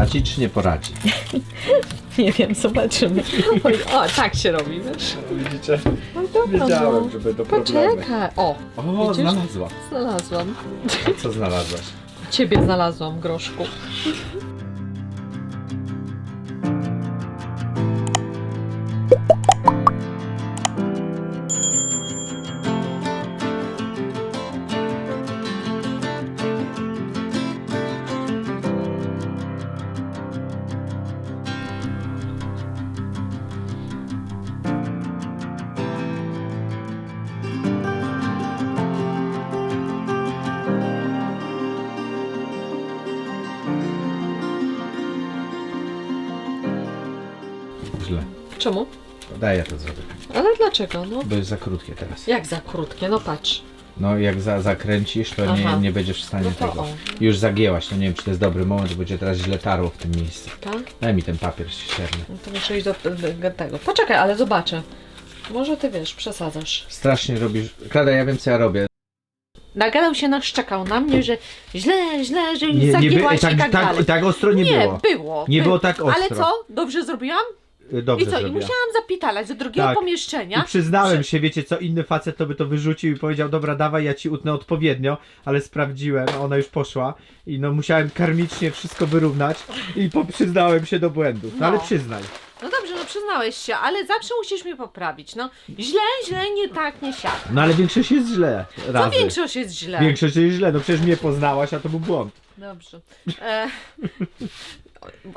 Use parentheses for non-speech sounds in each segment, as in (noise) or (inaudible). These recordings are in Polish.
Poradzi czy nie poradzi? (laughs) Nie wiem, zobaczymy. Oj, o, tak się robi, wiesz? Widzicie? No dobra, Wiedziałem, no. że będą problemy. Poczekaj. O, O, Widzisz? znalazła. znalazłam. Co znalazłaś? Ciebie znalazłam, groszku. Daj ja to zrobię. Ale dlaczego? No, Bo jest za krótkie teraz. jak za krótkie? No patrz. No jak za, zakręcisz, to nie, Aha. nie będziesz w stanie No to tego. o. Już zagięłaś, to nie wiem czy to jest dobry moment, bo będzie teraz źle tarło w tym miejscu. Tak? Daj mi ten papier ścierny. No to muszę iść do, do tego. Poczekaj, ale zobaczę. Może ty wiesz, przesadzasz. Strasznie robisz. Klada, ja wiem co ja robię. Nagadał się, naszczekał na mnie, że źle, źle, że Nie, nie zagięłaś by, i tak, tak, tak, dalej. tak ostro nie, było. Nie było tak Ale ostro. co? Dobrze zrobiłam? Y, Dobrze I co? zrobiła. I musiałam zapitalać do drugiego Tak. pomieszczenia. I przyznałem Przy- się, wiecie co, inny facet to by to wyrzucił i powiedział, dobra, dawaj, ja ci utnę odpowiednio, ale sprawdziłem, ona już poszła i no musiałem karmicznie wszystko wyrównać i przyznałem się do błędów. No, No. ale przyznaj. No dobrze, no przyznałeś się, ale zawsze musisz mnie poprawić. No źle, źle, nie tak, nie siak. No ale większość jest źle. Co Razy. większość jest źle. Większość jest źle, no przecież mnie poznałaś, a to był błąd. Dobrze. E, (laughs)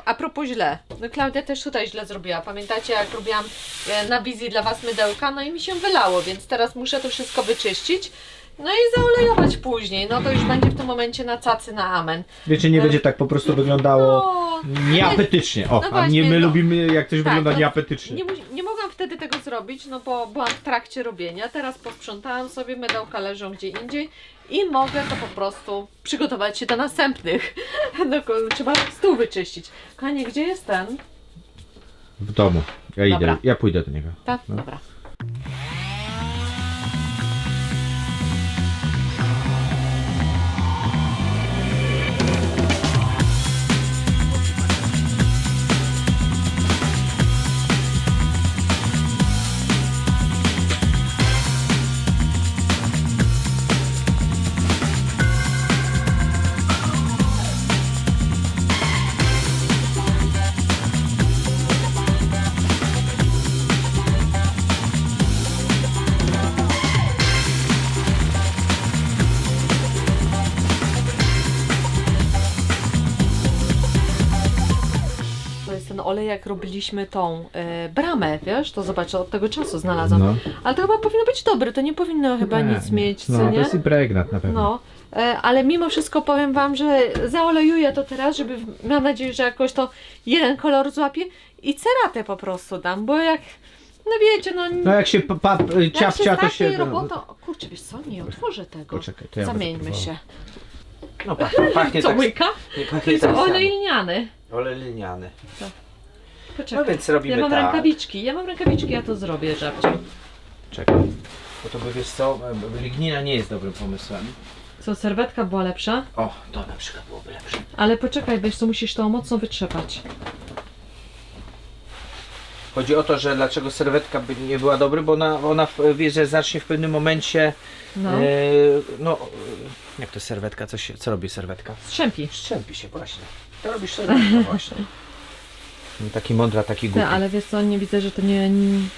a propos źle. No Klaudia też tutaj źle zrobiła. Pamiętacie jak robiłam e, na wizji dla Was mydełka? No i mi się wylało, więc teraz muszę to wszystko wyczyścić. No i zaolejować później. No to już będzie w tym momencie na cacy na amen. Wiecie, nie będzie tak po prostu wyglądało No, nieapetycznie. O, No a właśnie, nie my no. lubimy jak coś Tak, wygląda no, nieapetycznie. nie, mu- nie mogłam wtedy tego zrobić, no bo byłam w trakcie robienia. Teraz posprzątałam sobie, mydełka leżą gdzie indziej i mogę to po prostu przygotować się do następnych. (laughs) No, trzeba stół wyczyścić. Kochanie, gdzie jest ten? W domu. Ja idę, Dobra. ja pójdę do niego. Tak, No. dobra. Jak robiliśmy tą e, bramę, wiesz? To zobacz, od tego czasu znalazłam. No. Ale to chyba powinno być dobre, to nie powinno chyba Nie, nic mieć, No, co to nie? jest impregnat na pewno. No, e, ale mimo wszystko powiem Wam, że zaolejuję to teraz, żeby mam nadzieję, że jakoś to jeden kolor złapie i ceratę po prostu dam, bo jak, no wiecie, no, No jak się pa, pa, jak ciapcia, się to się... robota, o, kurczę, wiesz co, nie otworzę tego, Poczekaj, to ja będę zamieńmy próbował. się. No pachnie, pachnie (laughs) Co, tak. łyka? Nie To pachnie jest tak olej lniany. Olej liniany. Poczekaj. No więc robimy ja mam tak. rękawiczki, ja mam rękawiczki, ja to zrobię, żabciu. Czekaj. Bo to by wiesz co, lignina nie jest dobrym pomysłem. Co, serwetka była lepsza? O, to na przykład byłoby lepsze. Ale poczekaj, wiesz co, musisz to mocno wytrzepać. Chodzi o to, że dlaczego serwetka by nie była dobra, bo ona, ona wie, że zacznie w pewnym momencie. No, E, no e, jak to serwetka? Co, się, co robi serwetka? strzępi. Strzępi się właśnie. To robisz serwetka (laughs) właśnie. No, Taki mądra, taki głupi. Te, ale wiesz co, nie widzę, że to nie,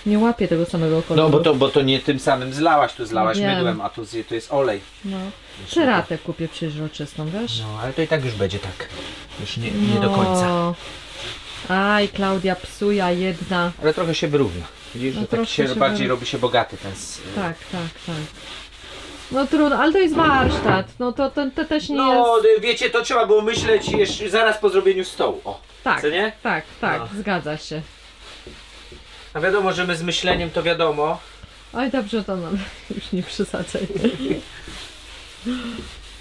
nie łapie tego samego koloru. No bo to, bo to nie tym samym zlałaś, tu zlałaś Wiem. mydłem, a tu, z- tu jest olej. No. Ceratę kupię przeźroczystą, wiesz? No ale to i tak już będzie tak. Już nie, nie do końca. No. Aj, Klaudia psuja jedna. Ale trochę się wyrówna. Widzisz, No że tak troszkę się, się bardziej wyr- robi się bogaty ten. s- Tak, tak, tak. No trudno, ale to jest warsztat. No to, to, to też nie No, jest... y, wiecie, to trzeba było myśleć jeszcze zaraz po zrobieniu stołu. O, Tak, co nie? tak, tak, No. zgadza się. A wiadomo, że my z myśleniem to wiadomo. Oj, dobrze, to no, (laughs) już nie przesadzaj.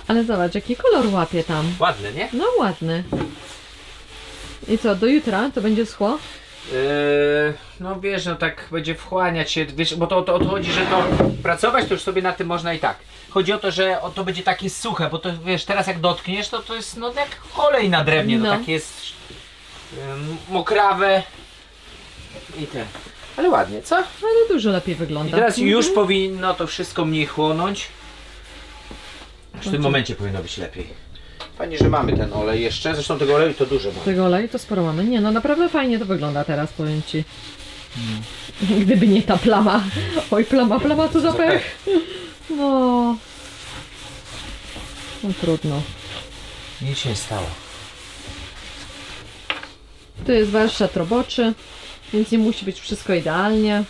Ale zobacz, jaki kolor łapie tam. Ładne, nie? No ładny. I co, do jutra to będzie schło? Yy, no wiesz, no tak będzie wchłaniać się, wiesz, bo to, to to chodzi, że to pracować to już sobie na tym można i tak. Chodzi o to, że o, to będzie takie suche, bo to wiesz, teraz jak dotkniesz, to to jest no jak olej na drewnie, no, No. tak jest ym, mokrawę i ten. Ale ładnie, co? Ale dużo lepiej I wygląda. teraz już Mhm. powinno to wszystko mniej chłonąć. Już w tym momencie powinno być lepiej. Fajnie, że mamy ten olej jeszcze. Zresztą tego oleju to dużo mamy. Tego oleju to sporo mamy. Nie, no naprawdę fajnie to wygląda teraz, powiem Ci. Gdyby nie ta plama. Oj, plama, plama, co za Za pech. No. No trudno. Nic się nie stało. To jest warsztat roboczy, więc nie musi być wszystko idealnie.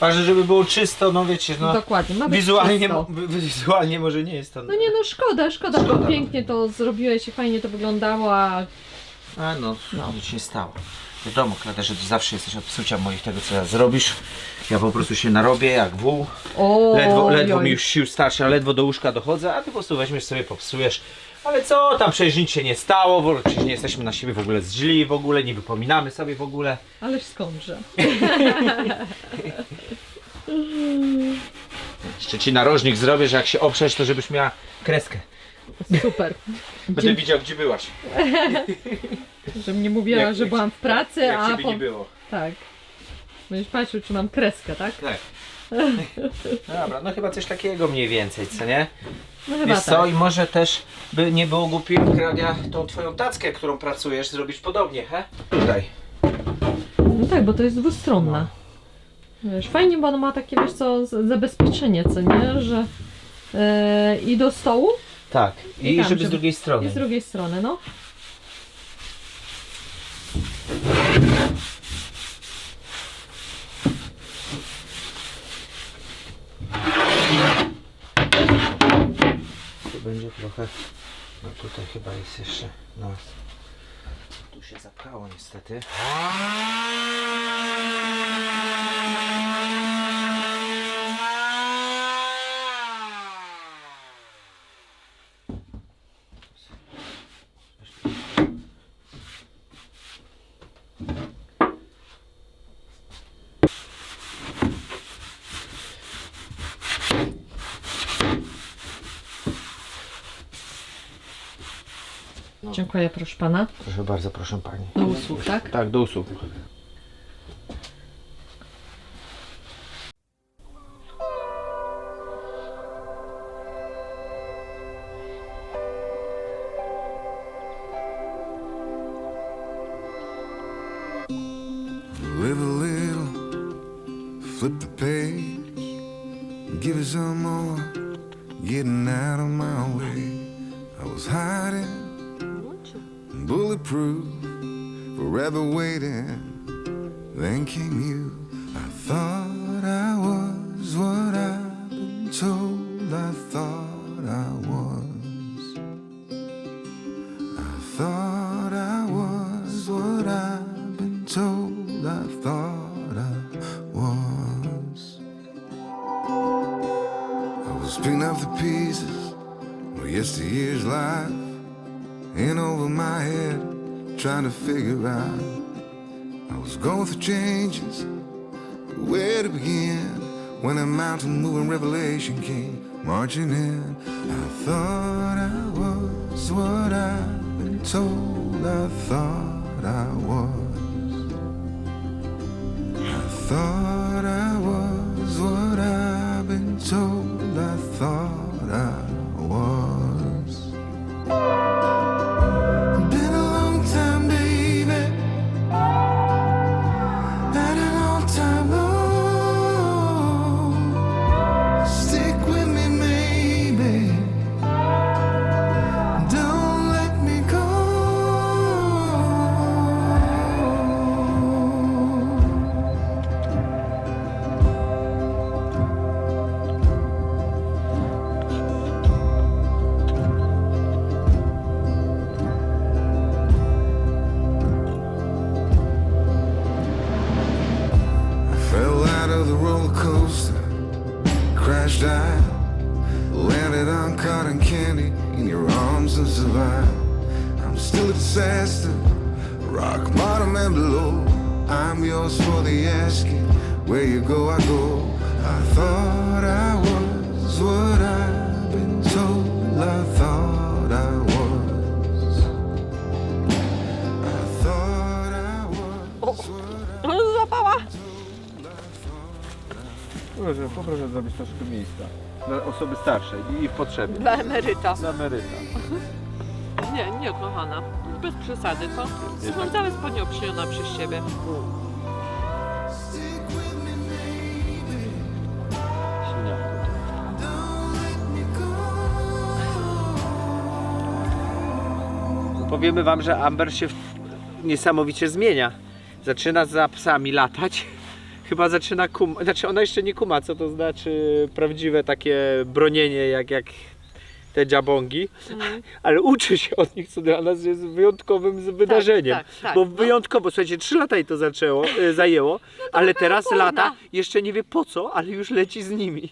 Ważne, żeby było czysto, no wiecie, no. Dokładnie, ma być Wizualnie, czysto. mo- wi- wizualnie może nie jest to. No nie no, szkoda, szkoda, Szkoda, bo no. pięknie to zrobiłeś i fajnie to wyglądało, a A no, No. nic się nie stało. Wiadomo, Klada, że ty zawsze jesteś od psucia moich tego, co ja zrobisz. Ja po prostu się narobię jak wół. o, Ledwo, ledwo mi już sił starczy, a ledwo do łóżka dochodzę, a ty po prostu weźmiesz sobie, popsujesz. Ale co tam, przecież nic się nie stało, bo przecież nie jesteśmy na siebie w ogóle źli, w ogóle nie wypominamy sobie w ogóle. Ależ skądże. (laughs) Jeszcze ci narożnik zrobię, że jak się oprzesz, to żebyś miała kreskę. Super. Będę widział, gdzie byłaś. (laughs) że mnie mówiła, Jak- że jak- byłam w pracy, Jak a ciebie po... nie było. Tak. Będziesz patrzył, czy mam kreskę, tak? Tak. (laughs) Dobra, no chyba coś takiego mniej więcej, co nie? No chyba Wiesz tak. co, i może też by nie było głupim, Klaudia, tą twoją tackę, którą pracujesz, zrobić podobnie, he? Tutaj. No tak, bo to jest dwustronna. Wiesz, fajnie, bo ona ma takie, wiesz co, zabezpieczenie, co nie? Że e, i do stołu, Tak. I, I tam, żeby z drugiej strony. i z drugiej strony, no. Tu będzie trochę. No tutaj chyba jest jeszcze. No. Tu się zapkało niestety. Dziękuję, proszę pana. Proszę bardzo, proszę pani. Do usług, tak? Tak, do usług. Live a little, flip the page, give it some more, getting out of my way. I was hiding, bulletproof, forever waiting. Then came you. I thought going through changes, but where to begin? When a mountain moving revelation came marching in, I thought I was what I've been told. I thought I was. only asking where you go, I go. I thought I was what I've been told. I thought I was. I thought I was what I've Proszę, poproszę zrobić troszkę miejsca dla osoby starszej i w potrzebie. Dla emeryta. Dla emeryta. Nie, nie kochana. Bez przesady, to Jednak- związane z panią przez siebie. Powiemy wam, że Amber się niesamowicie zmienia. Zaczyna za psami latać. (laughs) Chyba zaczyna kum... Znaczy ona jeszcze nie kuma, co to znaczy prawdziwe takie bronienie jak, jak te dziabongi, Mhm. ale uczy się od nich, co dla nas jest wyjątkowym wydarzeniem. tak, tak, bo no. wyjątkowo, słuchajcie, trzy lata jej to zaczęło, e, zajęło, ale teraz pełna. lata, jeszcze nie wie po co, ale już leci z nimi.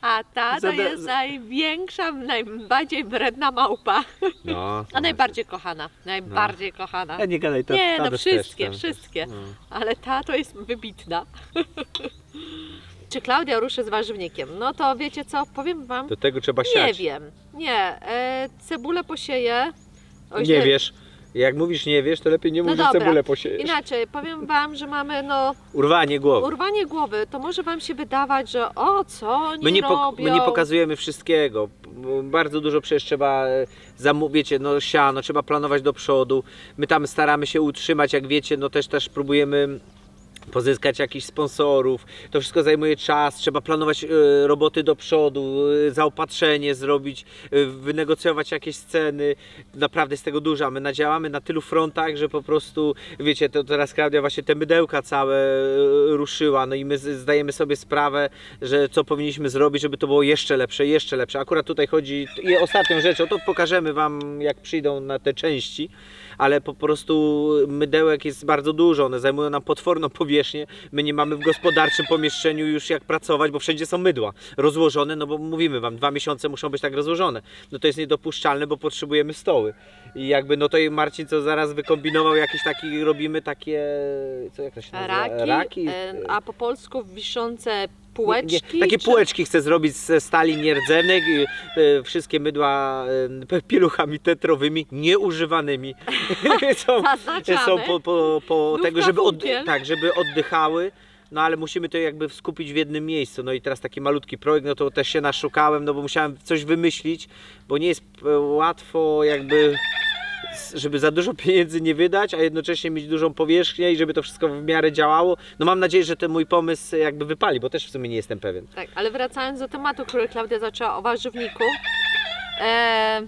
A ta to jest największa, najbardziej wredna małpa. No, A najbardziej kochana. Najbardziej kochana. Ja nie gadaj, to Nie, no wszystkie, wszystkie. no. Ale ta to jest wybitna. Czy Klaudia ruszy z warzywnikiem? No to wiecie co, powiem wam, Do tego trzeba nie siać. wiem. Nie, e, cebulę posieję. O, Nie źle- wiesz. Jak mówisz nie wiesz, to lepiej nie No mów, że dobra. cebulę posiejesz. Inaczej, powiem wam, że mamy no Urwanie głowy. urwanie głowy, to może wam się wydawać, że o co oni My nie, pok- robią. my nie pokazujemy wszystkiego. Bardzo dużo przecież trzeba e, zamówić, no siano, trzeba planować do przodu. My tam staramy się utrzymać, jak wiecie, no też też próbujemy pozyskać jakichś sponsorów. To wszystko zajmuje czas, trzeba planować e, roboty do przodu, e, zaopatrzenie zrobić, e, wynegocjować jakieś ceny. Naprawdę z tego dużo. My nadziałamy na tylu frontach, że po prostu, wiecie, to teraz Klaudia właśnie te mydełka całe ruszyła, no i my zdajemy sobie sprawę, że co powinniśmy zrobić, żeby to było jeszcze lepsze, jeszcze lepsze. Akurat tutaj chodzi i ostatnią rzeczą, to pokażemy Wam jak przyjdą na te części, ale po prostu mydełek jest bardzo dużo, one zajmują nam potworną powierzchnię. My nie mamy w gospodarczym pomieszczeniu już jak pracować, bo wszędzie są mydła rozłożone, no bo mówimy Wam, dwa miesiące muszą być tak rozłożone. No to jest niedopuszczalne, bo potrzebujemy stoły. I jakby, no to i Marcin co zaraz wykombinował jakiś taki, robimy takie, co jak to się nazywa? Raki, Raki? e, a po polsku wiszące półeczki. Nie, takie czy- półeczki chcę zrobić ze stali nierdzewnych, i, e, wszystkie mydła e, (laughs) pieluchami tetrowymi, nieużywanymi. (laughs) są, są po, po, po tego, żeby, od, tak, żeby oddychały. No ale musimy to jakby skupić w jednym miejscu. No i teraz taki malutki projekt, no to też się naszukałem, no bo musiałem coś wymyślić, bo nie jest e, łatwo jakby żeby za dużo pieniędzy nie wydać, a jednocześnie mieć dużą powierzchnię i żeby to wszystko w miarę działało. No mam nadzieję, że ten mój pomysł jakby wypali, bo też w sumie nie jestem pewien. Tak, ale wracając do tematu, który Klaudia zaczęła o warzywniku. E,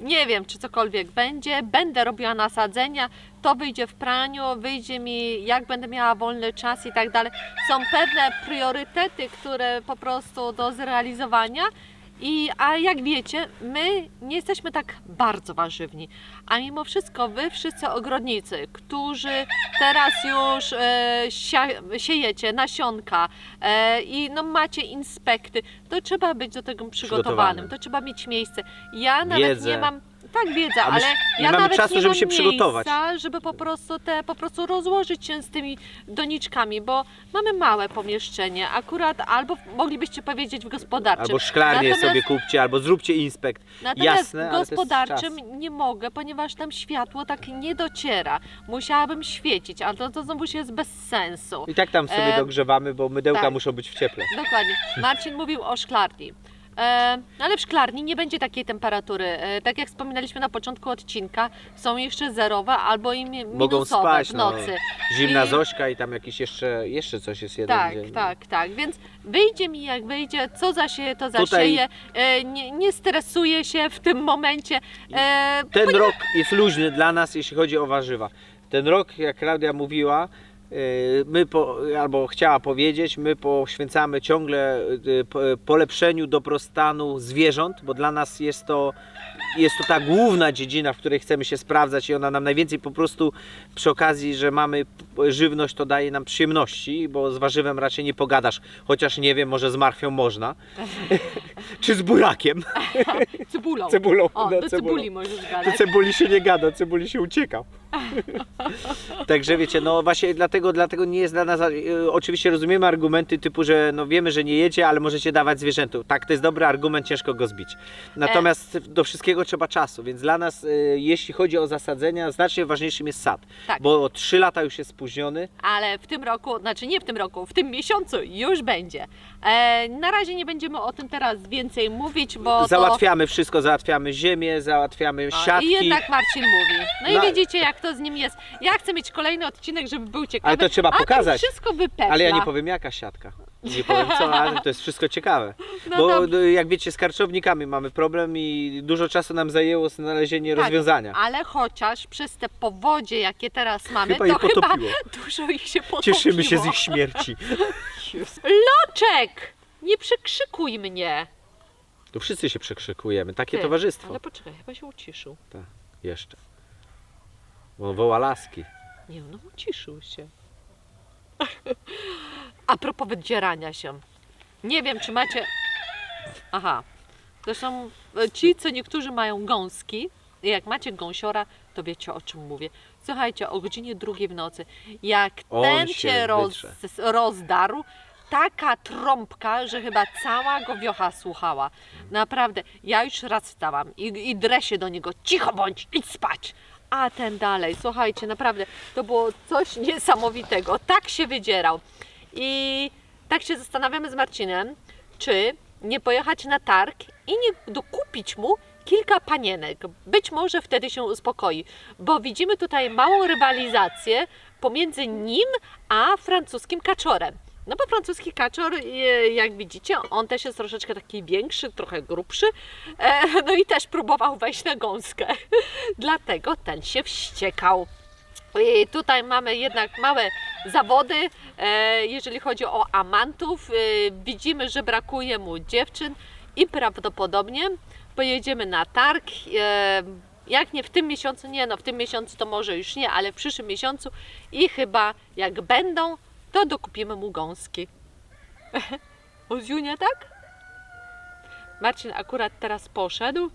nie wiem, czy cokolwiek będzie. Będę robiła nasadzenia. To wyjdzie w praniu, wyjdzie mi, jak będę miała wolny czas i tak dalej. Są pewne priorytety, które po prostu do zrealizowania. I, a jak wiecie, my nie jesteśmy tak bardzo warzywni. A mimo wszystko wy wszyscy ogrodnicy, którzy teraz już e, sia, siejecie nasionka e, i no, macie inspekty, to trzeba być do tego przygotowanym, to trzeba mieć miejsce. Ja nawet Wiedzę. nie mam. Tak, wiedzę, A my ale nie ja mamy nawet czasu, nie żeby mam się przygotować. miejsca, żeby po prostu te, po prostu rozłożyć się z tymi doniczkami, bo mamy małe pomieszczenie, akurat albo moglibyście powiedzieć w gospodarczym. Albo szklarnię Natomiast- sobie kupcie, albo zróbcie inspekt. Natomiast Jasne, w ale to jest gospodarczym nie mogę, ponieważ tam światło tak nie dociera. Musiałabym świecić, ale to, to znowu się jest bez sensu. I tak tam sobie E, dogrzewamy, bo mydełka tak. muszą być w cieple. Dokładnie. Marcin mówił o szklarni. E, ale w szklarni nie będzie takiej temperatury. E, tak jak wspominaliśmy na początku odcinka, są jeszcze zerowe albo i mi- Mogą minusowe spać, w no. nocy. Zimna I- Zośka i tam jakiś jeszcze, jeszcze coś jest jeden Tak, dzień. tak, tak. Więc wyjdzie mi jak wyjdzie, co zasieje, to Tutaj- zasieje. E, nie, nie stresuję się w tym momencie. Ten rok jest luźny dla nas, jeśli chodzi o warzywa. Ten rok, jak Klaudia mówiła, my po, albo chciała powiedzieć, my poświęcamy ciągle po- polepszeniu dobrostanu zwierząt, bo dla nas jest to jest to ta główna dziedzina, w której chcemy się sprawdzać i ona nam najwięcej po prostu przy okazji, że mamy żywność, to daje nam przyjemności, bo z warzywem raczej nie pogadasz, chociaż nie wiem, może z marchwią można, (laughs) czy z burakiem, (laughs) cebulą. cebulą. O, no, do cebulą. cebuli możesz gadać. cebuli się nie gada, cebuli się ucieka. (laughs) Także wiecie, no właśnie dlatego, dlatego nie jest dla nas, e, oczywiście rozumiemy argumenty typu, że no wiemy, że nie jecie, ale możecie dawać zwierzętom. Tak, to jest dobry argument, ciężko go zbić. Natomiast do wszystkiego trzeba czasu, więc dla nas, e, jeśli chodzi o zasadzenia, znacznie ważniejszym jest sad. Tak. Bo 3 lata już jest opóźniony. ale w tym roku, znaczy nie w tym roku, w tym miesiącu już będzie. E, na razie nie będziemy o tym teraz więcej mówić, bo Załatwiamy wszystko, załatwiamy ziemię, załatwiamy to... siatki. I jednak Marcin mówi. No i Na- widzicie jak to z nim jest. Ja chcę mieć kolejny odcinek, żeby był ciekawy. Ale to trzeba a pokazać. Wszystko wypetla. Ale ja nie powiem jaka siatka. Nie powiem co, ale to jest wszystko ciekawe. (laughs) No Bo dobrze. no, jak wiecie, z karczownikami mamy problem i dużo czasu nam zajęło znalezienie Tak, rozwiązania. Ale chociaż przez te powodzie, jakie teraz mamy, Chyba to chyba potopiło. (laughs) dużo ich się potopiło. Cieszymy się z ich śmierci. (laughs) Loczek! Nie przekrzykuj mnie. Tu wszyscy się przekrzykujemy, takie Ty, towarzystwo. Ale poczekaj, chyba się uciszył. Jeszcze. Bo woła laski. Nie, no uciszył się. A propos wydzierania się. Nie wiem, czy macie... Aha. Zresztą e, ci, co niektórzy mają gąski, i jak macie gąsiora, to wiecie o czym mówię. Słuchajcie, o godzinie drugiej w nocy, jak On ten się roz, rozdarł, taka trąbka, że chyba cała go wiocha słuchała. Naprawdę, ja już raz wstałam i, i drę się do niego, cicho bądź, idź spać. A ten dalej, słuchajcie, naprawdę, to było coś niesamowitego. Tak się wydzierał. I tak się zastanawiamy z Marcinem, czy nie pojechać na targ i nie dokupić mu kilka panienek. Być może wtedy się uspokoi, bo widzimy tutaj małą rywalizację pomiędzy nim a francuskim kaczorem. No bo francuski kaczor, e, jak widzicie, on też jest troszeczkę taki większy, trochę grubszy, e, no i też próbował wejść na gąskę. (laughs) Dlatego ten się wściekał. I tutaj mamy jednak małe zawody, e, jeżeli chodzi o amantów. Widzimy, że brakuje mu dziewczyn i prawdopodobnie pojedziemy na targ. Jak nie w tym miesiącu, nie no, w tym miesiącu to może już nie, ale w przyszłym miesiącu i chyba jak będą, to dokupimy mu gąski. (laughs) Oziunia, tak? Marcin akurat teraz poszedł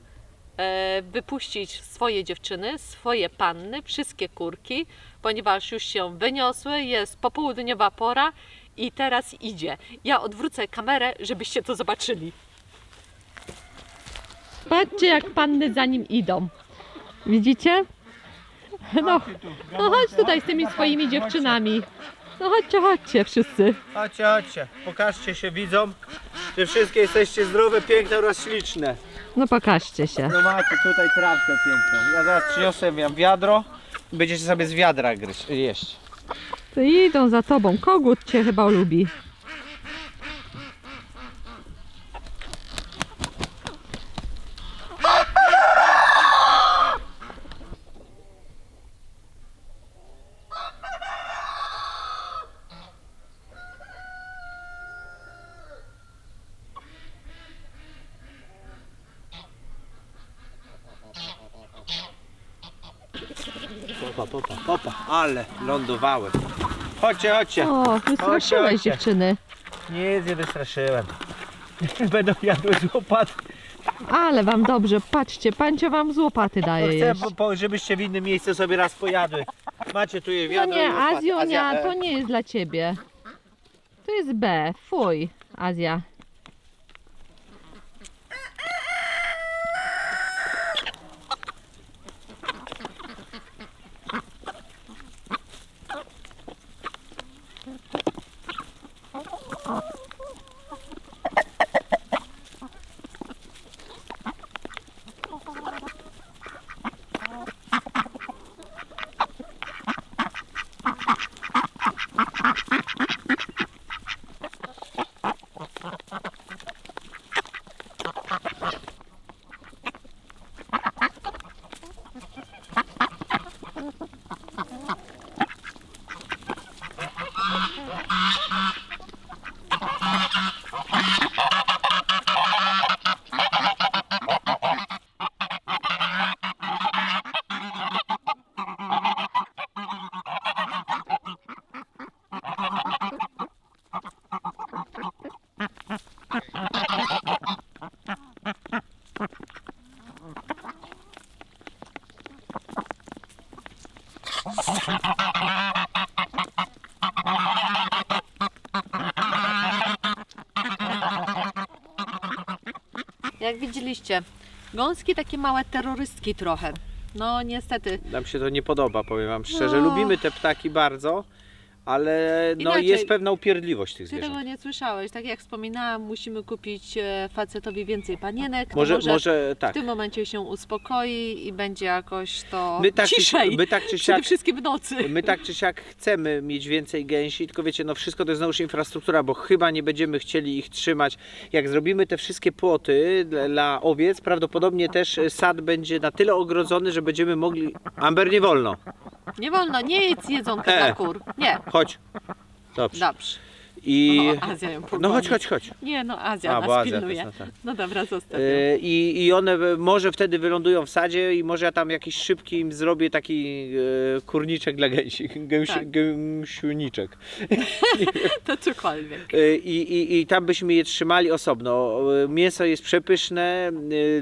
e, wypuścić swoje dziewczyny, swoje panny, wszystkie kurki, ponieważ już się wyniosły, jest popołudniowa pora i teraz idzie. Ja odwrócę kamerę, żebyście to zobaczyli. Patrzcie, jak panny za nim idą. Widzicie? No, no chodź tutaj z tymi swoimi dziewczynami. No chodźcie, chodźcie wszyscy. Chodźcie, chodźcie. Pokażcie się widzom, że wszystkie jesteście zdrowe, piękne oraz śliczne. No pokażcie się. No macie tutaj trawkę piękną. Ja zaraz przyniosę wam wiadro i będziecie sobie z wiadra gryźć, jeść. To idą za tobą. Kogut cię chyba lubi. Ale lądowałem. Chodźcie, chodźcie. O, wystraszyłeś chodźcie. dziewczyny. Nic nie wystraszyłem. (laughs) Będą jadły z łopat. Ale wam dobrze, patrzcie, pancia wam z łopaty No daje chcę, jeść. po, po, żebyście w innym miejscu sobie raz pojadły. Macie tu je No wiadro i nie. Azjonia, Azja, e, to nie jest dla ciebie. To jest B, fuj, Azja. Jak widzieliście, gąski takie małe terrorystki trochę. No niestety, Nam się to nie podoba, powiem wam szczerze. No. Lubimy te ptaki bardzo, ale no Inaczej, jest pewna upierdliwość tych Ty tego zwierząt. nie słyszałeś. Tak jak wspominałam, musimy kupić e, facetowi więcej panienek. Może, może, może tak. w tym momencie się uspokoi i będzie jakoś to My tak, czy, ciszej. my tak czy Przede siak wszystkim w nocy. My tak czy siak chcemy mieć więcej gęsi, tylko wiecie, no wszystko to jest znowuż infrastruktura, bo chyba nie będziemy chcieli ich trzymać. Jak zrobimy te wszystkie płoty dla, dla owiec, prawdopodobnie też e, sad będzie na tyle ogrodzony, że będziemy mogli... Amber, nie wolno. Nie wolno, nie jedz jedzonka E. dla kur. Nie, Chodź. Dobrze. dobrze. I... O, Azja ją pogoni. No chodź, chodź, chodź. Nie, no Azja A, nas bo Azja pilnuje. też, no tak. No dobra, zostaw ją. E, I, I one e, może wtedy wylądują w sadzie i może ja tam jakiś szybki im zrobię taki e, kurniczek dla gęsi, gęsi, Tak. gęsiuniczek. (laughs) To cokolwiek. Y, I, i, I tam byśmy je trzymali osobno. Y, Mięso jest przepyszne,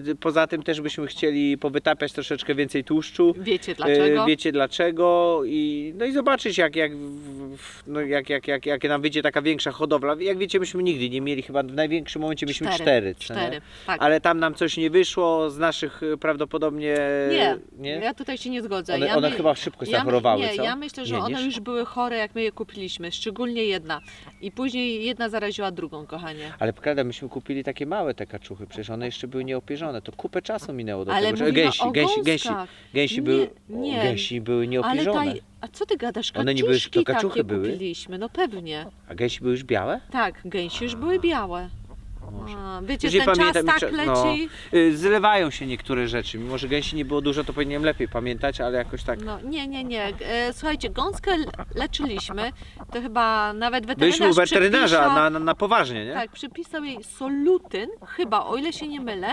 y, poza tym też byśmy chcieli powytapiać troszeczkę więcej tłuszczu. Wiecie dlaczego? Wiecie dlaczego i, no i zobaczyć jak, jak, w- w- no jak, jak, jak, jak nam wyjdzie taka większa hodowla. Jak wiecie myśmy nigdy nie mieli, chyba w największym momencie mieliśmy cztery. nie? Cztery, tak. Ale tam nam coś nie wyszło, z naszych y, prawdopodobnie... Nie, nie? ja tutaj się nie zgodzę. One, ja one my- chyba szybko ja, my- zachorowały, Nie, co? ja myślę, że Nie, one nie? już były chore, jak my je kupiliśmy. Szczególnie jedna. I później jedna zaraziła drugą, kochanie. Ale prawda, myśmy kupili takie małe te kaczuchy, przecież one jeszcze były nieopierzone. To kupę czasu minęło do Ale tego, że gęsi, gęsi, gęsi, gęsi, Nie, były, nie. Gęsi były nieopierzone. A co ty gadasz? One nie były- Kaczuszki to kaczuchy takie były? kupiliśmy, no pewnie. A gęsi były już białe? Tak, gęsi już były białe. Może. A, wiecie, Już nie ten czas pamiętam, tak cza- no. leci. Y, Zlewają się niektóre rzeczy. Mimo, że gęsi nie było dużo, to powinienem lepiej pamiętać, ale jakoś tak. No nie, nie, nie. E, słuchajcie, gąskę leczyliśmy. To chyba nawet weterynarz Byliśmy u weterynarza na, na, na poważnie, nie? Tak, przypisał jej solutyn, chyba, o ile się nie mylę.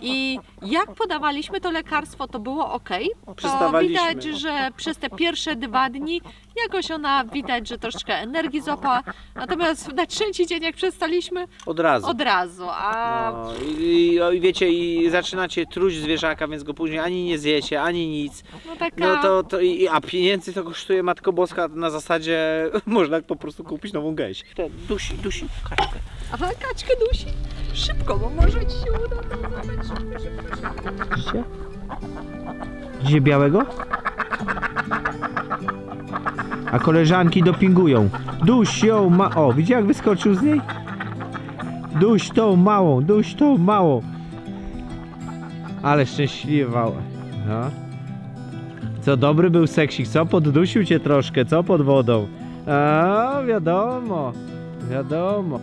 I jak podawaliśmy to lekarstwo, to było ok. To widać, no. że przez te pierwsze dwa dni jakoś ona widać, że troszeczkę energii złapała. Natomiast na trzeci dzień, jak przestaliśmy, Od razu. od razu. A No, i, i, o, I wiecie, i zaczynacie truć zwierzaka, więc go później ani nie zjecie, ani nic. no taka. No to, to i, a pieniędzy to kosztuje Matko Boska na zasadzie (laughs) można po prostu kupić nową gęś. Te dusi, dusi kaczkę. Aha, kaczkę dusi. Szybko, bo może ci się uda. Zobacz, szybko, szybko, szybko. Widzicie? Widzicie białego? A koleżanki dopingują. Duś ją ma... O, widzicie jak wyskoczył z niej? Duś tą małą, duś tą małą. Ale szczęśliwa. No. Co, dobry był seksik, co? Poddusił cię troszkę, co? Pod wodą. A, wiadomo. Wiadomo.